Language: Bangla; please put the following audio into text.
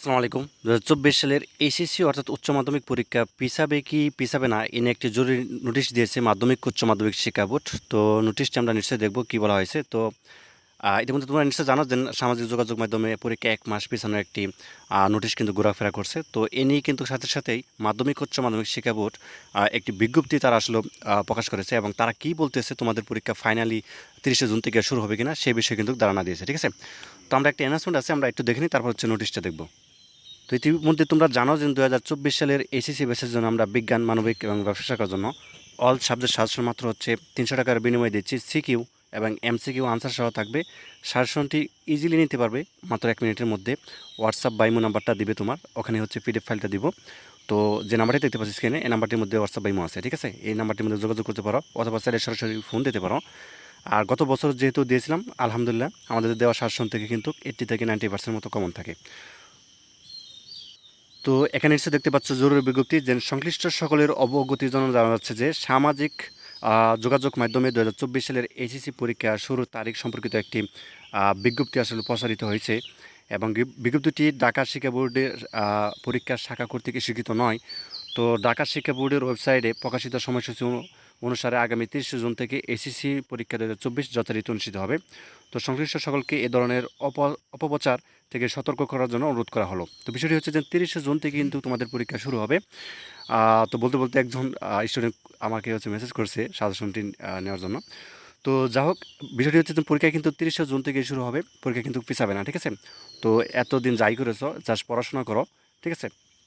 আসসালামু আলাইকুম। দু চব্বিশ সালের এইচএসসি অর্থাৎ উচ্চ মাধ্যমিক পরীক্ষা পিসাবে কি পিসাবে না, এ নিয়ে একটি জরুরি নোটিশ দিয়েছে মাধ্যমিক, উচ্চ মাধ্যমিক শিক্ষা বোর্ড। তো নোটিশটি আমরা নিশ্চয়ই দেখব কী বলা হয়েছে। তো ইতিমধ্যে তোমরা নিশ্চয়ই জানো যে সামাজিক যোগাযোগ মাধ্যমে পরীক্ষা এক মাস পিছানোর একটি নোটিশ কিন্তু ঘোরাফেরা করছে। তো এ নিয়ে কিন্তু সাথে সাথেই মাধ্যমিক, উচ্চ মাধ্যমিক শিক্ষা বোর্ড একটি বিজ্ঞপ্তি তারা আসলে প্রকাশ করেছে এবং তারা কী বলতেছে তোমাদের পরীক্ষা ফাইনালি তিরিশে জুন থেকে শুরু হবে কিনা সেই বিষয়ে কিন্তু ধারণা দিয়েছে, ঠিক আছে? তো আমরা একটা অ্যানাউন্সমেন্ট আছে, আমরা একটু দেখে নিই, তারপর হচ্ছে নোটিশটা দেখব। তো ইতিমধ্যে তোমরা জানো যে দু হাজার চব্বিশ সালের এসিসি বেসের জন্য আমরা বিজ্ঞান, মানবিক এবং ব্যবসা শাখার জন্য অল সাবজেক্ট সাজেশন মাত্র হচ্ছে তিনশো টাকার বিনিময়ে দিচ্ছি সিকিউ এবং এমসিকিউ আনসার সহ থাকবে। সাজেশনটি ইজিলি নিতে পারবে, মাত্র এক মিনিটের মধ্যে। হোয়াটসঅ্যাপ বাইমো নাম্বারটা দিবে তোমার, ওখানে হচ্ছে পিডিএফ ফাইলটা দিব। তো যে নাম্বারটি দেখতে পাচ্ছি স্ক্রিনে এই নাম্বারটির মধ্যে হোয়াটসঅ্যাপ বাইমো আছে, ঠিক আছে? এই নাম্বারটির মধ্যে যোগাযোগ করতে পারো, অথবা স্যারে সরাসরি ফোন দিতে পারো। আর গত বছর যেহেতু দিয়েছিলাম, আলহামদুলিল্লাহ, আমাদের দেওয়া সাজেশন থেকে কিন্তু এইট্টি থেকে নাইনটি পার্সেন্ট মতো কমন থাকে। তো এখানে এসে দেখতে পাচ্ছ জরুরি বিজ্ঞপ্তি যে সংশ্লিষ্ট সকলের অবগতির জন্য জানা যাচ্ছে যে সামাজিক যোগাযোগ মাধ্যমে দু হাজার চব্বিশ সালের এইচএসসি পরীক্ষা শুরুর তারিখ সম্পর্কিত একটি বিজ্ঞপ্তি আসলে প্রসারিত হয়েছে এবং বিজ্ঞপ্তিটি ঢাকা শিক্ষা বোর্ডের পরীক্ষার শাখা কর্তৃক স্বীকৃত নয়। তো ঢাকা শিক্ষা বোর্ডের ওয়েবসাইটে প্রকাশিত সময়সূচি অনুসারে আগামী তিরিশে জুন থেকে এসিসি পরীক্ষা দু হাজার চব্বিশ যথারীতি অনুষ্ঠিত হবে। তো সংশ্লিষ্ট সকলকে এ ধরনের অপ অপপ্রচার থেকে সতর্ক করার জন্য অনুরোধ করা হলো। তো বিষয়টি হচ্ছে যে তিরিশে জুন থেকে কিন্তু তোমাদের পরীক্ষা শুরু হবে। তো বলতে বলতে একজন স্টুডেন্ট আমাকে হচ্ছে মেসেজ করছে সাজেশনটি নেওয়ার জন্য। তো যা হোক, বিষয়টি হচ্ছে পরীক্ষা কিন্তু তিরিশে জুন থেকে শুরু হবে, পরীক্ষা কিন্তু পিছাবে না, ঠিক আছে? তো এতদিন যাই করেছ জাস্ট পড়াশোনা করো, ঠিক আছে?